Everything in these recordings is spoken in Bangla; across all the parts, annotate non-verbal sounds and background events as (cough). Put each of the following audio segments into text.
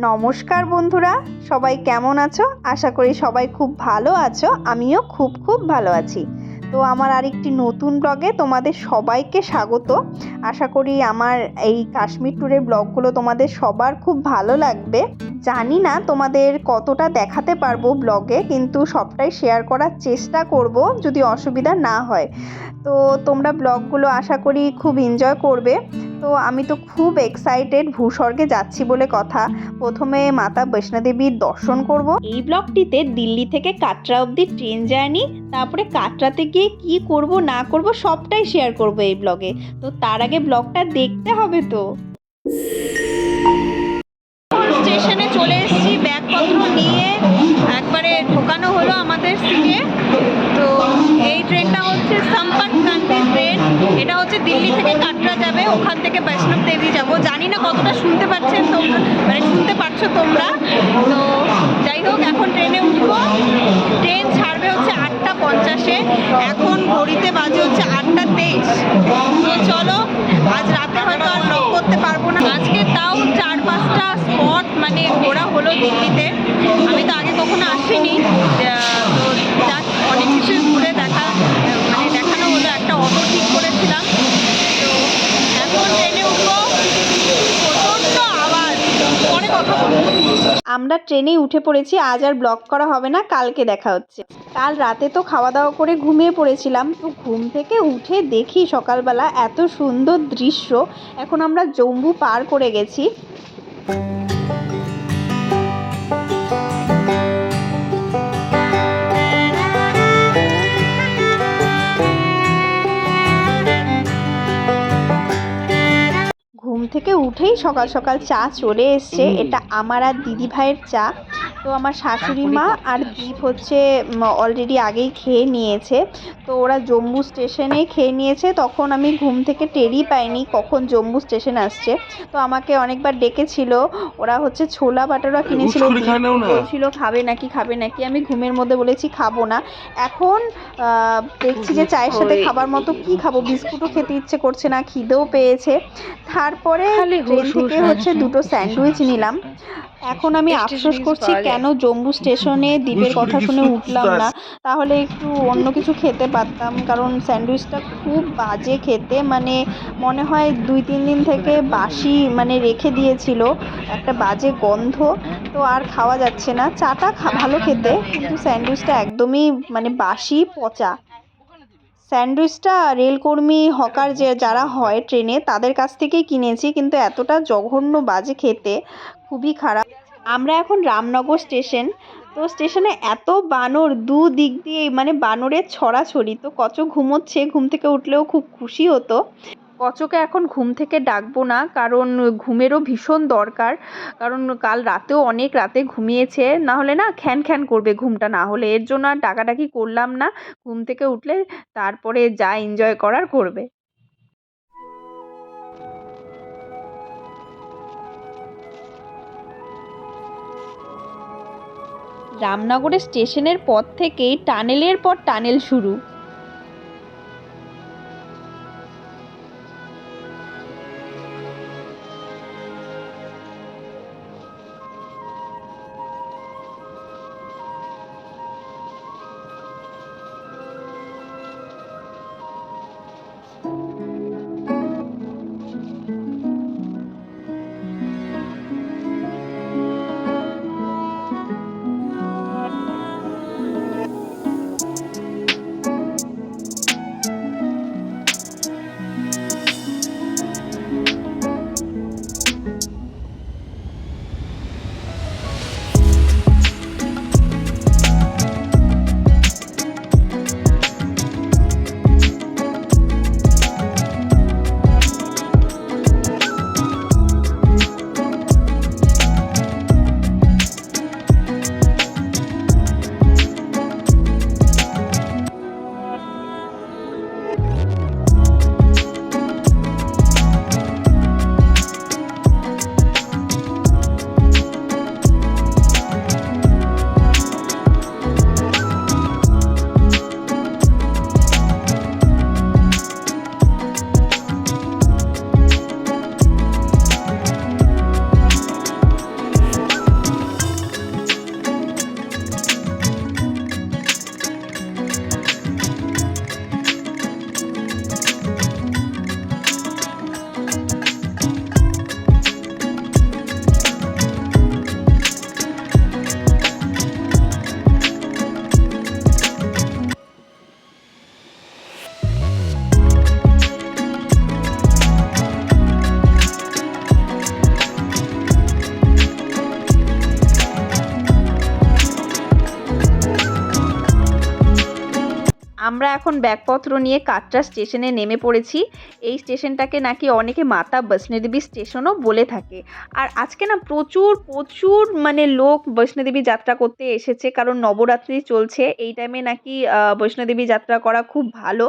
নমস্কার বন্ধুরা, সবাই কেমন আছো? আশা করি সবাই খুব ভালো আছো, আমিও খুব খুব ভালো আছি। তো আমার আরেকটি নতুন ব্লগে তোমাদের সবাইকে স্বাগত। আশা করি আমার এই কাশ্মীর ট্যুরের ব্লগগুলো তোমাদের সবার খুব ভালো লাগবে। জানি না তোমাদের কতটা দেখাতে পারব ব্লগে, কিন্তু সবটাই শেয়ার করার চেষ্টা করব যদি অসুবিধা না হয়। তো তোমরা ব্লগগুলো আশা করি খুব এনজয় করবে। তো আমি তো খুব এক্সাইটেড ভূস্বর্গে যাচ্ছি বলে কথা। প্রথমে মাতা বৈষ্ণোদেবীর দর্শন করব। এই ব্লগটিতে দিল্লি থেকে কাটরা অবধি ট্রেন জার্নি, তারপরে কাটরাতে গিয়ে কি করব, না করব, সবটাই শেয়ার করব এই ব্লগে। তো তার আগে ব্লগটা দেখতে হবে তো? স্টেশনে চলে এসেছি, ব্যাগপত্র নিয়ে একবারে ঢোকানো হলো আমাদের সিটে তো এই ট্রেনটা হচ্ছে সম্পর্ক ক্রান্তি ট্রেন এটা হচ্ছে দিল্লি থেকে কাটরা যাবে, ওখান থেকে বৈষ্ণব দেবী যাব। জানি না কতটা শুনতে পাচ্ছেন তোমরা মানে শুনতে পারছ তোমরা। তো যাই হোক, এখন ট্রেনে উঠবো। ট্রেন ছাড়বে হচ্ছে আটটা পঞ্চাশে। এখন ঘড়িতে বাজে হচ্ছে আটটা তেইশ। তো চলো, আজ রাতে হয়তো আর ব্লগ করতে পারব না। আজকে তাও পাঁচটা স্পট মানে ঘোরা হলো দিল্লিতে। আমি তো আগে কখনো আসিনি। অনেক কিছু ঘুরে দেখা মানে দেখানো হলো, একটা অটো ঠিক করেছিলাম। কথা আমরা ট্রেনে উঠে পড়েছি। আজ আর ব্লগ করা হবে না, কালকে দেখা হচ্ছে। কাল রাতে তো খাওয়া দাওয়া করে ঘুমিয়ে পড়েছিলাম। তো ঘুম থেকে উঠে দেখি সকালবেলা এত সুন্দর দৃশ্য। এখন আমরা জম্বু পার করে গেছি। থেকে উঠেই সকাল সকাল চা চলে এসছে। এটা আমার আর দিদি ভাইয়ের চা। তো আমার শাশুড়ি মা আর দীপ হচ্ছে অলরেডি আগেই খেয়ে নিয়েছে। তো ওরা জম্মু স্টেশনে খেয়ে নিয়েছে। তখন আমি ঘুম থেকে টেরই পাইনি কখন জম্মু স্টেশন আসছে। তো আমাকে অনেকবার ডেকেছিল। ওরা হচ্ছে ছোলা বাটারা কিনেছিল। বলছিল খাবে নাকি খাবে নাকি? আমি ঘুমের মধ্যে বলেছি খাব না। এখন দেখছি যে চায়ের সাথে খাবার মতো কি খাব? বিস্কুটও খেতে ইচ্ছে করছে না খিদেও পেয়েছে। তারপরে ট্রেন থেকে হচ্ছে দুটো স্যান্ডউইচ নিলাম। এখন আমি আফসোস করছি কেন জম্মু স্টেশনে (laughs) দ্বীপের কথা শুনে (laughs) উঠলাম না? তাহলে একটু অন্য কিছু খেতে পারতাম কারণ স্যান্ডউইচটা খুব বাজে খেতে। মানে মনে হয় দুই তিন দিন থেকে বাসি মানে রেখে দিয়েছিল একটা বাজে গন্ধ। তো আর খাওয়া যাচ্ছে না। চাটা খা- ভালো খেতে কিন্তু স্যান্ডউইচটা একদমই মানে বাসি পচা। স্যান্ডউইচটা রেলকর্মী হকার যে যারা হয় ট্রেনে, তাদের কাছ থেকেই কিনেছি, কিন্তু এতটা জঘন্য বাজে খেতে, খুবই খারাপ। আমরা এখন রামনগর স্টেশন, তো স্টেশনে এত বানর দু দিক দিয়ে মানে বানরের ছড়াছড়ি, তো কচ ঘুমোচ্ছে, ঘুম থেকে উঠলেও খুব খুশি হতো। কচকে এখন ঘুম থেকে ডাকবো না, কারণ ঘুমেরও ভীষণ দরকার। কারণ কাল রাতেও অনেক রাতে ঘুমিয়েছে, না হলে না খ্যান খ্যান করবে ঘুমটা, না হলে এর জন্য আর ডাকাডাকি করলাম না। ঘুম থেকে উঠলে তারপরে যা এনজয় করার করবে। রামনগরের স্টেশনের পর থেকেই টানেলের পর টানেল শুরু। ব্যাগপত্র নিয়ে কাটরা স্টেশনে নেমে পড়েছি। এই স্টেশনটাকে নাকি অনেকে মাতা বৈষ্ণোদেবী স্টেশনও বলে থাকে। আর আজকে না প্রচুর প্রচুর মানে লোক বৈষ্ণোদেবী যাত্রা করতে এসেছে, কারণ নবরাত্রি চলছে। এই টাইমে নাকি বৈষ্ণোদেবী যাত্রা করা খুব ভালো।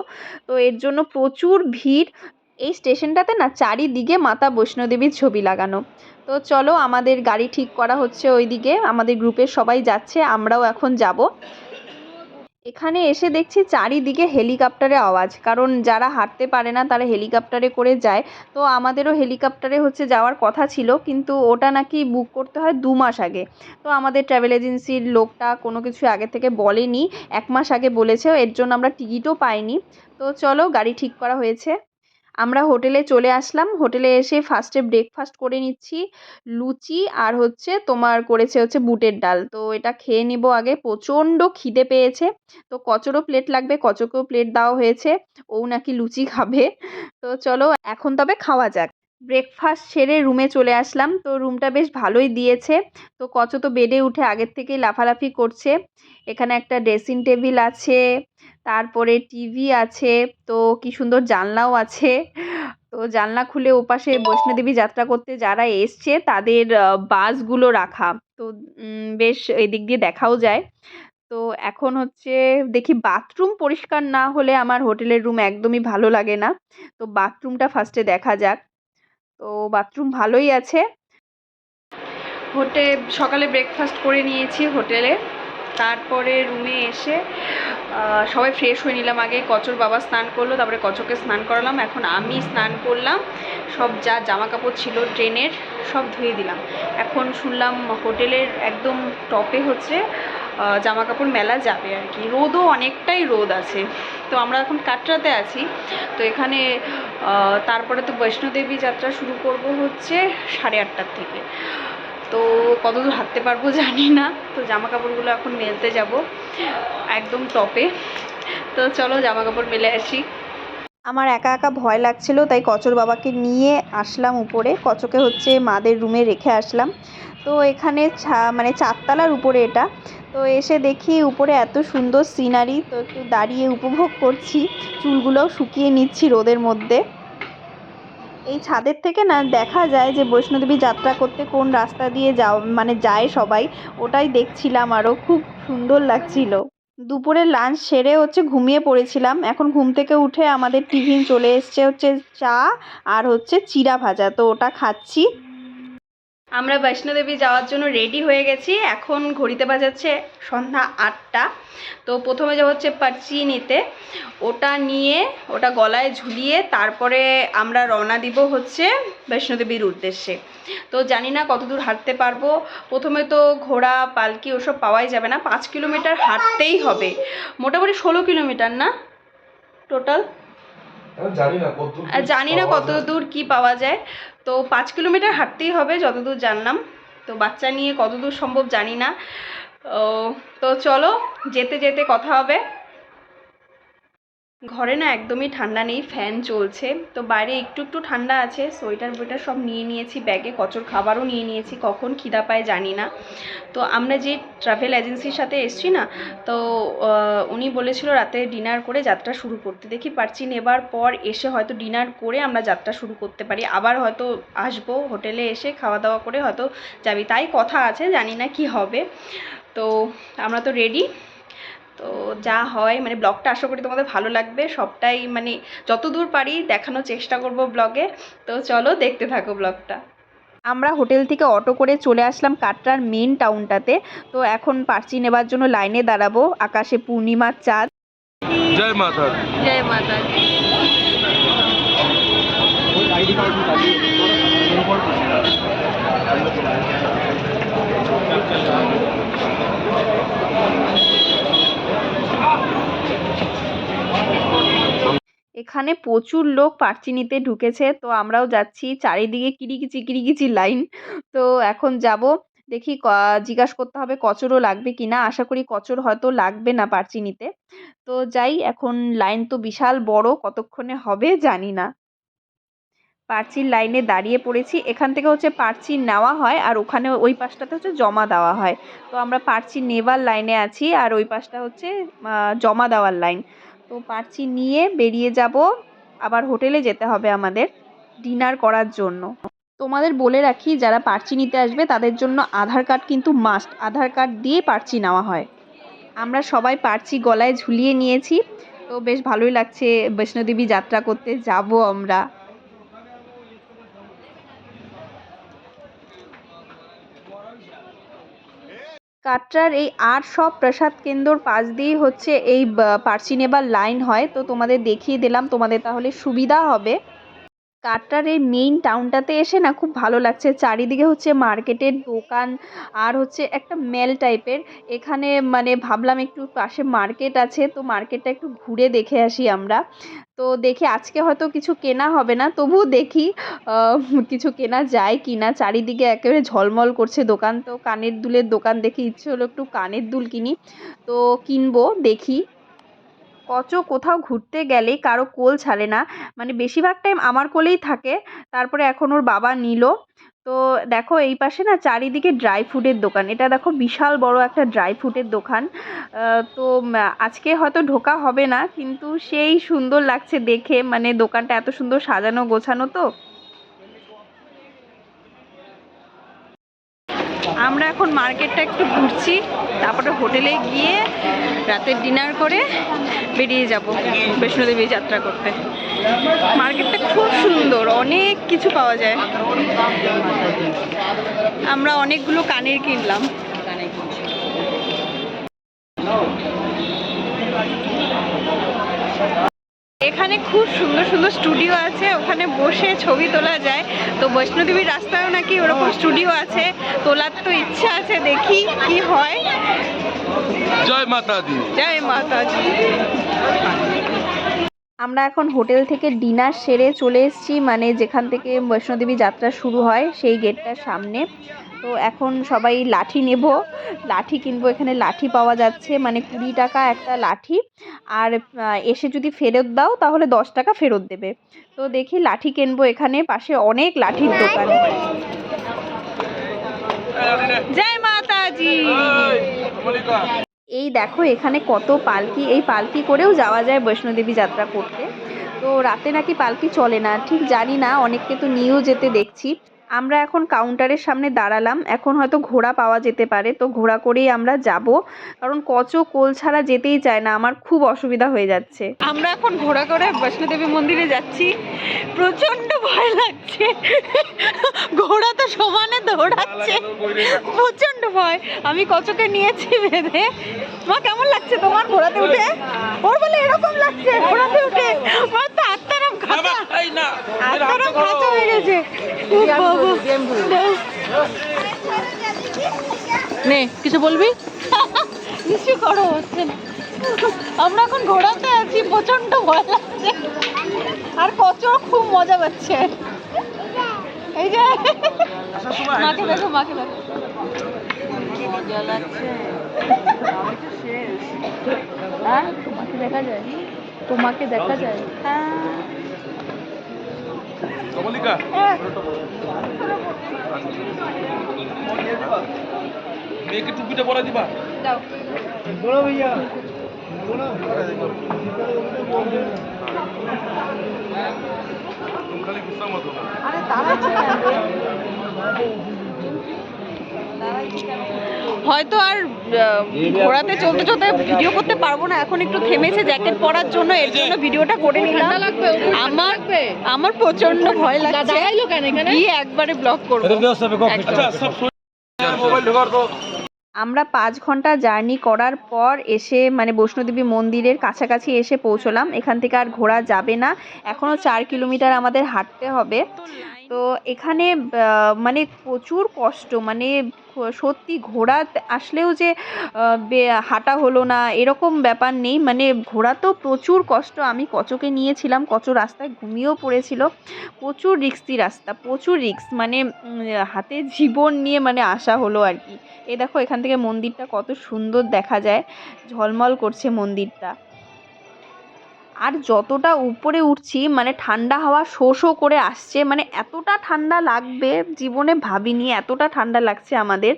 তো এর জন্য প্রচুর ভিড়। এই স্টেশনটাতে না চারিদিকে মাতা বৈষ্ণোদেবীর ছবি লাগানো। তো চলো আমাদের গাড়ি ঠিক করা হচ্ছে ওইদিকে। আমাদের গ্রুপের সবাই যাচ্ছে, আমরাও এখন যাব। এখানে এসে দেখছি চারিদিকে হেলিকপ্টারে আওয়াজ। কারণ যারা হাঁটতে পারে না, তারা হেলিকপ্টারে করে যায়। তো আমাদেরও হেলিকপ্টারে হচ্ছে যাওয়ার কথা ছিল, কিন্তু ওটা নাকি বুক করতে হয় দু মাস আগে। তো আমাদের ট্রাভেল এজেন্সির লোকটা কোনো কিছু আগে থেকে বলেনি। এক মাস আগে বলেছে, এর জন্য আমরা টিকিটও পাইনি। তো চলো, গাড়ি ঠিক করা হয়েছে। আমরা হোটেলে চলে আসলাম। হোটেলে এসে ফার্স্টে ব্রেকফাস্ট করে নিচ্ছি, লুচি আর হচ্ছে তোমার করেছে হচ্ছে বুটের ডাল। তো এটা খেয়ে নিব আগে, প্রচণ্ড খিদে পেয়েছে। তো কচরও প্লেট লাগবে, কচকেও প্লেট দেওয়া হয়েছে। ও নাকি লুচি খাবে। তো চলো এখন তবে খাওয়া যাক। ব্রেকফাস্ট সেরে রুমে চলে আসলাম। তো রুমটা বেশ ভালোই দিয়েছে। তো কচ তো বেডে উঠে আগের থেকেই লাফালাফি করছে। এখানে একটা ড্রেসিং টেবিল আছে। তারপরে টিভি আছে, তো কি সুন্দর জানলাও আছে। তো জানলা খুলে ওপাশে বৈষ্ণোদেবী যাত্রা করতে যারা এসছে, তাদের বাসগুলো রাখা। তো বেশ এদিক দিয়ে দেখাও যায়। তো এখন হচ্ছে দেখি বাথরুম পরিষ্কার না হলে আমার হোটেলের রুম একদমই ভালো লাগে না। তো বাথরুমটা ফার্স্টে দেখা যাক। তো বাথরুম ভালোই আছে। হোটে, সকালে ব্রেকফাস্ট করে নিয়েছি হোটেলে। তারপরে রুমে এসে সবাই ফ্রেশ হয়ে নিলাম। আগে কচর বাবা স্নান করল, তারপরে কচকে স্নান করালাম। এখন আমি স্নান করলাম। সব যা জামা কাপড় ছিল ট্রেনের, সব ধুয়ে দিলাম। এখন শুনলাম হোটেলের একদম টপে হচ্ছে জামা কাপড় মেলা যাবে আর কি। রোদও অনেকটাই রোদ আছে। তো আমরা এখন কাটরাতে আছি। তো এখানে তারপরে তো বৈষ্ণোদেবী যাত্রা শুরু করব হচ্ছে সাড়ে আটটার থেকে। তো কতদূর হাঁটতে পারব জানি না। তো জামা কাপড়গুলো এখন মেলতে যাব, একদম টপে। তো চলো জামা কাপড় মেলে আসি। আমার একা একা ভয় লাগছিল, তাই কচর বাবাকে নিয়ে আসলাম উপরে। কচকে হচ্ছে মাদের রুমে রেখে আসলাম। তো এখানে মানে চারতলার উপরে এটা। তো এসে দেখি উপরে এত সুন্দর সিনারি তো একটু দাঁড়িয়ে উপভোগ করছি। চুলগুলোও শুকিয়ে নিচ্ছি রোদের মধ্যে। এই ছাদের থেকে না দেখা যায় যে বৈষ্ণোদেবী যাত্রা করতে কোন রাস্তা দিয়ে যাও মানে যায় সবাই, ওটাই দেখছিলাম আরও খুব সুন্দর লাগছিল। দুপুরে লাঞ্চ সেরে হচ্ছে ঘুমিয়ে পড়েছিলাম, এখন ঘুম থেকে উঠে আমাদের টিফিন চলে এসছে হচ্ছে চা আর হচ্ছে চিড়া ভাজা, তো ওটা খাচ্ছি। আমরা বৈষ্ণোদেবী যাওয়ার জন্য রেডি হয়ে গেছি। এখন ঘড়িতে বাজাচ্ছে সন্ধ্যা আটটা। তো প্রথমে যা হচ্ছে পার্চি নিতে ওটা নিয়ে, ওটা গলায় ঝুলিয়ে তারপরে আমরা রওনা দিব হচ্ছে বৈষ্ণোদেবীর উদ্দেশ্যে। তো জানি না কতদূর হাঁটতে পারব। প্রথমে তো ঘোড়া, পালকি ওসব পাওয়াই যাবে না। পাঁচ কিলোমিটার হাঁটতেই হবে। মোটামুটি ষোলো কিলোমিটার না? টোটাল জানি না কত আর জানি না কত দূর কি পাওয়া যায়। তো পাঁচ কিলোমিটার হাঁটতেই হবে যতদূর জানলাম। তো বাচ্চা নিয়ে কতদূর সম্ভব জানি না। ও, তো চলো যেতে যেতে কথা হবে। ঘরে না একদমই ঠান্ডা নেই, ফ্যান চলছে। তো বাইরে একটু একটু ঠান্ডা আছে, সোয়েটার ফোয়েটার সব নিয়ে নিয়েছি, ব্যাগে কচর খাবারও নিয়ে নিয়েছি, কখন খিদা পায় জানি না। তো আমরা যে ট্রাভেল এজেন্সির সাথে এসছি না, তো উনি বলেছিল রাতে ডিনার করে যাত্রা শুরু করতে। দেখি পারছি নেবার পর এসে হয়তো ডিনার করে আমরা যাত্রা শুরু করতে পারি। আবার হয়তো আসব হোটেলে এসে খাওয়া দাওয়া করে হয়তো যাবি। তাই কথা আছে, জানি না কি হবে। তো আমরা তো রেডি তো যা হয় মানে ব্লগটা আশা করি তোমাদের ভালো লাগবে। সবটাই মানে যতদূর পারি দেখানোর চেষ্টা করব ব্লগে। তো চলো দেখতে থাকো ব্লগটা। আমরা হোটেল থেকে অটো করে চলে আসলাম কাটরার মেন টাউনটাতে। তো এখন পার্চি নেবার জন্য লাইনে দাঁড়াবো। আকাশে পূর্ণিমার চাঁদ। জয় মাতা জয় মাতা এখানে প্রচুর লোক পার্চি নিতে ঢুকেছে, তো আমরাও যাচ্ছি। চারিদিকে কিরিকিচি কিরিকিচি লাইন। তো এখন যাব, দেখি জিজ্ঞাসা করতে হবে কচরও লাগবে কি না আশা করি কচর হয়তো লাগবে না পার্চি নিতে তো যাই, এখন লাইন তো বিশাল বড়, কতক্ষণে হবে জানি না। পার্চির লাইনে দাঁড়িয়ে পড়েছি। এখান থেকে হচ্ছে পার্চি নেওয়া হয় আর ওখানে ওই পাশটাতে হচ্ছে জমা দেওয়া হয়। তো আমরা পার্চি নেবার লাইনে আছি আর ওই পাশটা হচ্ছে জমা দেওয়ার লাইন। তো পারচি নিয়ে বেরিয়ে যাব। আবার হোটেলে যেতে হবে আমাদের ডিনার করার জন্য। তোমাদের বলে রাখি, যারা পারচি নিতে আসবে তাদের জন্য আধার কার্ড কিন্তু মাস্ট। আধার কার্ড দিয়ে পারচি নেওয়া হয়। আমরা সবাই পারচি গলায় ঝুলিয়ে নিয়েছি। তো বেশ ভালোই লাগছে বৈষ্ণোদেবী যাত্রা করতে। যাব আমরা। কাটরার এই আর সব প্রসাদ কেন্দ্রর পাশ দিয়েই হচ্ছে এই পার্সি নেবার লাইন হয়। তো তোমাদের দেখিয়ে দিলাম, তোমাদের তাহলে সুবিধা হবে। কাটরার এই মেইন টাউনটাতে এসে না খুব ভালো লাগছে। চারিদিকে হচ্ছে মার্কেটের দোকান আর হচ্ছে একটা মেল টাইপের এখানে মানে ভাবলাম একটু পাশে মার্কেট আছে, তো মার্কেটটা একটু ঘুরে দেখে আসি আমরা। তো দেখি আজকে হয়তো কিছু কেনা হবে না, তবুও দেখি কিছু কেনা যায় কি না চারিদিকে একেবারে ঝলমল করছে দোকান, তো কানের দুলের দোকান দেখে ইচ্ছে হলো একটু কানের দুল কিনি। তো কিনবো, দেখি। কচ কোথাও ঘুরতে গেলে কারও কোল ছাড়ে না। মানে বেশিরভাগ টাইম আমার কোলেই থাকে। তারপরে এখন ওর বাবা নিল। তো দেখো এই পাশে না চারিদিকে ড্রাই ফ্রুটের দোকান। এটা দেখো বিশাল বড় একটা ড্রাই ফ্রুটের দোকান। তো আজকে হয়তো ঢোকা হবে না, কিন্তু সেই সুন্দর লাগছে দেখে। মানে দোকানটা এত সুন্দর সাজানো গোছানো তো। আমরা এখন মার্কেটটা একটু ঘুরছি। তারপরে হোটেলে গিয়ে রাতের ডিনার করে বেরিয়ে যাব, বৈষ্ণোদেবী যাত্রা করতে। মার্কেটটা খুব সুন্দর, অনেক কিছু পাওয়া যায়। আমরা অনেকগুলো কানের কিনলাম। এখানে খুব সুন্দর সুন্দর স্টুডিও আছে ওখানে বসে ছবি তোলা যায়। তো বৈষ্ণোদেবীর রাস্তায়ও নাকি ওরকম স্টুডিও আছে তোলার তো ইচ্ছা আছে দেখি কি হয়। জয় মাতা দি জয় মাতাজি। আমরা এখন হোটেল থেকে ডিনার সেরে চলে এসেছি মানে যেখান থেকে বৈষ্ণোদেবী যাত্রা শুরু হয় সেই গেটটার সামনে। তো এখন সবাই লাঠি নেব। লাঠি কিনবো এখানে লাঠি পাওয়া যাচ্ছে মানে কুড়ি টাকা একটা লাঠি। আর এসে যদি ফেরত দাও তাহলে দশ টাকা ফেরত দেবে। তো দেখি লাঠি কিনবো এখানে পাশে অনেক লাঠির দোকান। জয় মাতাজি। এই দেখো, এখানে কত পালকি, এই পালকি করেও যাওয়া যায় বৈষ্ণোদেবী যাত্রা করতে। তো রাতে নাকি পালকি চলে না, ঠিক জানি না, অনেককে তো নিয়েও যেতে দেখছি। আমরা এখন কাউন্টারের সামনে দাঁড়ালাম। এখন হয়তো ঘোড়া পাওয়া যেতে পারে। তো ঘোড়া করেই আমরা যাব। কারণ কচ কোল ছাড়া যেতেই চায় না। আমার খুব অসুবিধা হয়ে যাচ্ছে। আমরা এখন ঘোড়া করে বৈষ্ণোদেবী মন্দিরে যাচ্ছি। প্রচণ্ড ভয় লাগছে। ঘোড়া তো সমানে দৌড়াচ্ছে। প্রচণ্ড ভয়। আমি কচকে নিয়েছি বেঁধে। মা, কেমন লাগছে তোমার ঘোড়াতে উঠে? ওর বলে এরকম লাগছে ঘোড়াতে উঠে। তো আত্মারাম আত্মারাম হয়ে গেছে। নে কিছু বলবি? কিছু করো হচ্ছে না। আমরা এখন ঘোড়াতে আছি প্রচণ্ড ভয় লাগছে। আর কচর খুব মজা পাচ্ছে। এই যে। মাকে দেখো মাকে দেখো। মজা লাগছে। হ্যাঁ তোমাকে দেখা যায়? তোমাকে দেখা যায়? হ্যাঁ। মল্লিকা মেয়েকে টুপিটা পরা দিবা? মতো না। আরে দাঁড়াচ্ছি কেন? রে? হয়তো আর ঘোরাতে চলতে চলতে ভিডিও করতে পারব না। এখন একটু থেমেছে জ্যাকেট পরার জন্য এর জন্য ভিডিওটা করে নিলাম। লাগবে আমার আমার প্রচণ্ড ভয় লাগছে। গিয়ে একবারে ব্লক করব। আচ্ছা আমরা পাঁচ ঘণ্টা জার্নি করার পর এসে মানে বৈষ্ণোদেবী মন্দিরের কাছাকাছি এসে পৌঁছলাম। এখান থেকে আর ঘোরা যাবে না। এখনও চার কিলোমিটার আমাদের হাঁটতে হবে। তো এখানে মানে প্রচুর কষ্ট মানে সত্যি ঘোড়া আসলেও যে হাঁটা হলো না, এরকম ব্যাপার নেই। মানে ঘোড়া তো প্রচুর কষ্ট। আমি কচকে নিয়েছিলাম, কচ রাস্তায় ঘুমিয়েও পড়েছিল। প্রচুর রিক্সি রাস্তা, প্রচুর রিক্স। মানে হাতে জীবন নিয়ে মানে আসা হলো আর কি। এ দেখো, এখান থেকে মন্দিরটা কত সুন্দর দেখা যায়। ঝলমল করছে মন্দিরটা। আর যতটা উপরে উঠছি মানে ঠান্ডা হাওয়া শো শো করে আসছে মানে এতটা ঠান্ডা লাগবে জীবনে ভাবিনি, এতটা ঠান্ডা লাগছে আমাদের।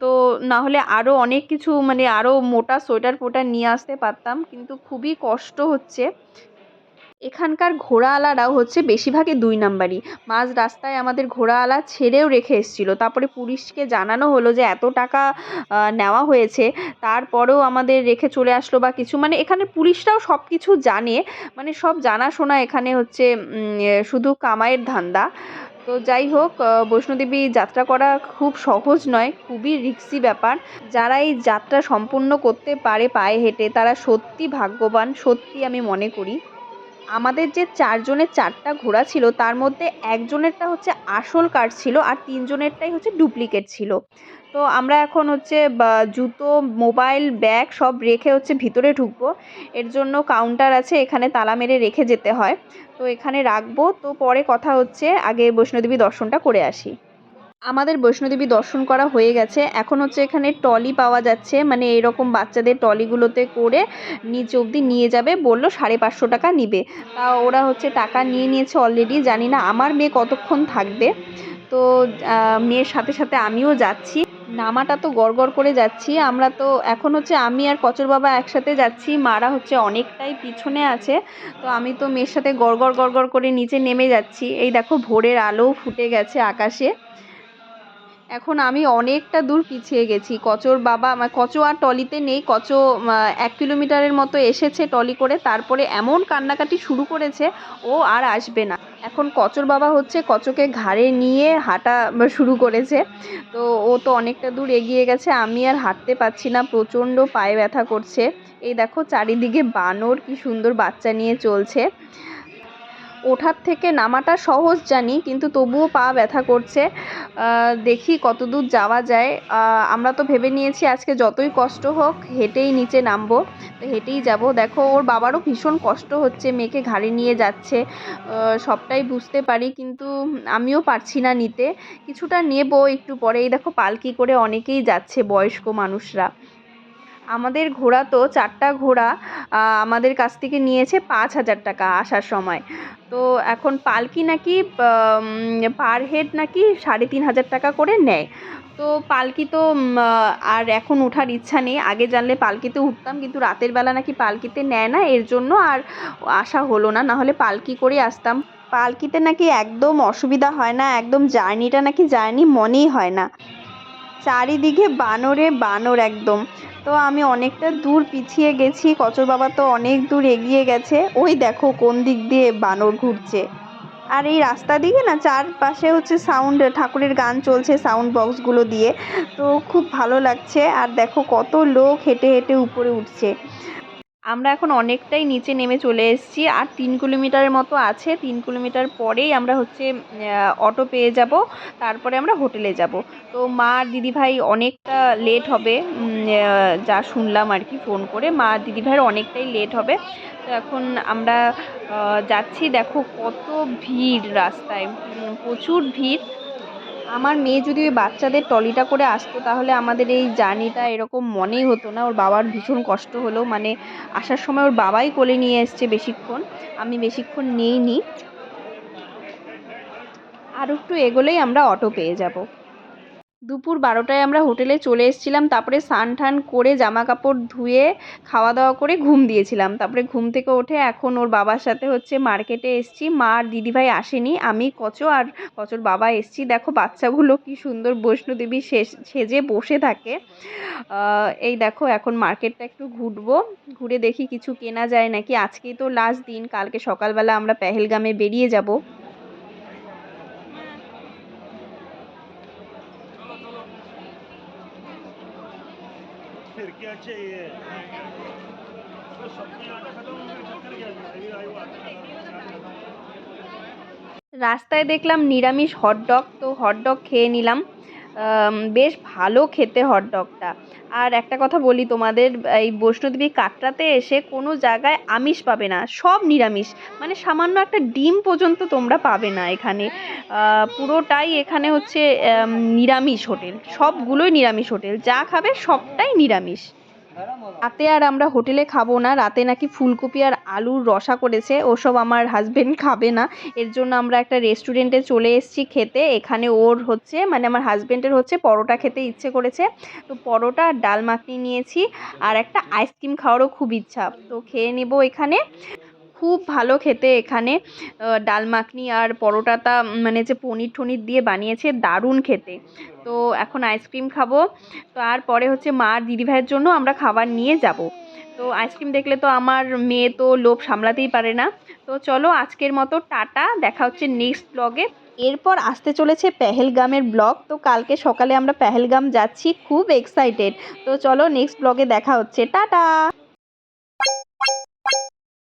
তো না হলে আরও অনেক কিছু মানে আরও মোটা সোয়েটার ফোয়েটার নিয়ে আসতে পারতাম, কিন্তু খুবই কষ্ট হচ্ছে। এখানকার ঘোড়াওয়ালারাও হচ্ছে বেশিরভাগই দুই নাম্বারই। মাঝ রাস্তায় আমাদের ঘোড়াওয়ালা ছেড়েও রেখে এসেছিল। তারপরে পুলিশকে জানানো হলো যে এত টাকা নেওয়া হয়েছে। তারপরেও আমাদের রেখে চলে আসলো বা কিছু। মানে এখানে পুলিশরাও সব কিছু জানে। মানে সব জানাশোনা এখানে হচ্ছে শুধু কামাইয়ের ধান্দা। তো যাই হোক বৈষ্ণোদেবী যাত্রা করা খুব সহজ নয়, খুবই রিস্কি ব্যাপার। যারা এই যাত্রা সম্পূর্ণ করতে পারে পায়ে হেঁটে, তারা সত্যি ভাগ্যবান। সত্যি আমি মনে করি। আমাদের যে চারজনের চারটা ঘোড়া ছিল, তার মধ্যে একজনেরটা হচ্ছে আসল কার্ড ছিল আর তিনজনেরটাই হচ্ছে ডুপ্লিকেট ছিল। তো আমরা এখন হচ্ছে জুতো, মোবাইল, ব্যাগ সব রেখে হচ্ছে ভিতরে ঢুকবো। এর জন্য কাউন্টার আছে, এখানে তালা মেরে রেখে যেতে হয়। তো এখানে রাখব। তো পরে কথা হচ্ছে, আগে বৈষ্ণোদেবী দর্শনটা করে আসি। আমাদের বৈষ্ণোদেবী দর্শন করা হয়ে গেছে। এখন হচ্ছে এখানে টলি পাওয়া যাচ্ছে। মানে এরকম বাচ্চাদের টলিগুলোতে করে নিচ অবধি নিয়ে যাবে। বলল সাড়ে পাঁচশো টাকা নিবে। তা ওরা হচ্ছে টাকা নিয়ে নিয়েছে অলরেডি জানি না আমার মেয়ে কতক্ষণ থাকবে। তো মেয়ের সাথে সাথে আমিও যাচ্ছি। নামাটা তো গড়গড় করে যাচ্ছি। আমরা তো এখন হচ্ছে আমি আর কচর বাবা একসাথে যাচ্ছি। মারা হচ্ছে অনেকটাই পিছনে আছে। তো আমি তো মেয়ের সাথে গড়গড় গড়গড় করে নিচে নেমে যাচ্ছি। এই দেখো ভোরের আলো ফুটে গেছে আকাশে। এখন আমি অনেকটা দূর পিছিয়ে গেছি। কচোর বাবা কচো আর টলিতে নেই, কচো এক কিলোমিটারের মতো এসেছে টলি করে, তারপরে এমন কান্নাকাটি শুরু করেছে, ও আর আসবে না। এখন কচোর বাবা হচ্ছে কচোকে ঘাড়ে নিয়ে হাঁটা শুরু করেছে। তো ও তো অনেকটা দূর এগিয়ে গেছে, আমি আর হাঁটতে পারছি না, প্রচণ্ড পায়ে ব্যথা করছে। এই দেখো চারিদিকে বানর, কি সুন্দর বাচ্চা নিয়ে চলছে। ওঠার থেকে নামাটা সহজ জানি, কিন্তু তবুও পা ব্যথা করছে। দেখি কত দূর যাওয়া যায়। আমরা তো ভেবে নিয়েছি আজকে যতই কষ্ট হোক হেঁটেই নিচে নামবো। তো হেঁটেই যাব। দেখো, ওর বাবারও ভীষণ কষ্ট হচ্ছে, মেয়েকে ঘাড়ে নিয়ে যাচ্ছে। সবটাই বুঝতে পারি, কিন্তু আমিও পারছি না নিতে। কিছুটা নেব একটু পরে এই দেখো, পালকি করে অনেকেই যাচ্ছে, বয়স্ক মানুষরা। আমাদের ঘোড়া তো চারটা ঘোড়া আমাদের কাছ থেকে নিয়েছে পাঁচ হাজার টাকা আসার সময়। তো এখন পালকি নাকি পার হেড নাকি সাড়ে তিন হাজার টাকা করে নেয়। তো পালকি তো আর এখন ওঠার ইচ্ছা নেই। আগে জানলে পালকিতে উঠতাম, কিন্তু রাতের বেলা নাকি পালকিতে নেয় না, এর জন্য আর আসা হলো না। নাহলে পালকি করে আসতাম। পালকিতে নাকি একদম অসুবিধা হয় না, একদম জার্নিটা নাকি জার্নি মনেই হয় না। চারিদিকে বানরে বানর একদম। তো আমি অনেকটা দূর পিছিয়ে গেছি, কচর বাবা তো অনেক দূর এগিয়ে গেছে। ওই দেখো কোন দিক দিয়ে বানর ঘুরছে। আর এই রাস্তা দিকে না, চারপাশে হচ্ছে সাউন্ড ঠাকুরের গান চলছে সাউন্ড বক্সগুলো দিয়ে। তো খুব ভালো লাগছে। আর দেখো কত লোক হেঁটে হেঁটে উপরে উঠছে। আমরা এখন অনেকটাই নিচে নেমে চলে এসেছি, আর তিন কিলোমিটারের মতো আছে। তিন কিলোমিটার পরেই আমরা হচ্ছে অটো পেয়ে যাব, তারপরে আমরা হোটেলে যাব। তো মা, দিদিভাই অনেকটা লেট হবে যা শুনলাম আর কি ফোন করে। মা, দিদিভাইয়ের অনেকটাই লেট হবে। তো এখন আমরা যাচ্ছি, দেখো কত ভিড় রাস্তায়। প্রচুর ভিড়। আমার মেয়ে যদি ওই বাচ্চাদের ট্রলিটা করে আসতো, তাহলে আমাদের এই জার্নিটা এরকম মনেই হতো না। ওর বাবার ভীষণ কষ্ট হলো। মানে আসার সময় ওর বাবাই কোলে নিয়ে এসছে বেশিক্ষণ। আমি বেশিক্ষণ নিইনি। আর একটু এগোলেই আমরা অটো পেয়ে যাব। দুপুর বারোটায় আমরা হোটেলে চলে এসেছিলাম, তারপরে স্নান টান করে জামা কাপড় ধুয়ে খাওয়া দাওয়া করে ঘুম দিয়েছিলাম। তারপরে ঘুম থেকে উঠে এখন ওর বাবার সাথে হচ্ছে মার্কেটে এসেছি। মা আর দিদিভাই আসেনি, আমি, কচো আর কচোর বাবা এসেছি। দেখো বাচ্চাগুলো কি সুন্দর বৈষ্ণোদেবী সেজে বসে থাকে। এই দেখো এখন মার্কেটটা একটু ঘুরবো, ঘুরে দেখি কিছু কেনা যায় নাকি। আজকেই তো লাস্ট দিন, কালকে সকালবেলা আমরা পেহেলগামে বেরিয়ে যাব। রাস্তায় দেখলাম নিরামিষ হটডগ তো হটডগ খেয়ে নিলাম। বেশ ভালো খেতে হটডগটা আর একটা কথা বলি তোমাদের, এই বৈষ্ণোদেবী কাটরাতে এসে কোনো জায়গায় আমিষ পাবে না, সব নিরামিষ। মানে সামান্য একটা ডিম পর্যন্ত তোমরা পাবে না এখানে। পুরোটাই এখানে হচ্ছে নিরামিষ হোটেল। সবগুলোই নিরামিষ হোটেল। যা খাবে সবটাই নিরামিষ। রাতে আর আমরা হোটেলে খাব না, রাতে নাকি ফুলকপি আর আলুর রসা করেছে, ওসব আমার হাজবেন্ড খাবে না। এর জন্য আমরা একটা রেস্টুরেন্টে চলে এসেছি খেতে, এখানে ওর হচ্ছে মানে আমার হাজবেন্ডের হচ্ছে পরোটা খেতে ইচ্ছে করেছে। তো পরোটা আর ডাল মাখনি নিয়েছি, আর একটা আইসক্রিম খাওয়ারও খুব ইচ্ছা। তো খেয়ে নেব এখানে। খুব ভালো খেতে এখানে। ডাল মাখনি আর পরোটাটা মানে যে পনির টনির দিয়ে বানিয়েছে, দারুণ খেতে। তো এখন আইসক্রিম খাব। তো তারপরে হচ্ছে মা আর দিদিভাইয়ের জন্য আমরা খাবার নিয়ে যাব। তো আইসক্রিম দেখলে তো আমার মেয়ে তো লোভ সামলাতেই পারে না। তো চলো আজকের মতো টাটা, দেখা হচ্ছে নেক্সট ব্লগে এরপর আসতে চলেছে পেহেলগামের ব্লগ তো কালকে সকালে আমরা পেহেলগাম যাচ্ছি, খুব এক্সাইটেড তো চলো নেক্সট ব্লগে দেখা হচ্ছে। টাটা!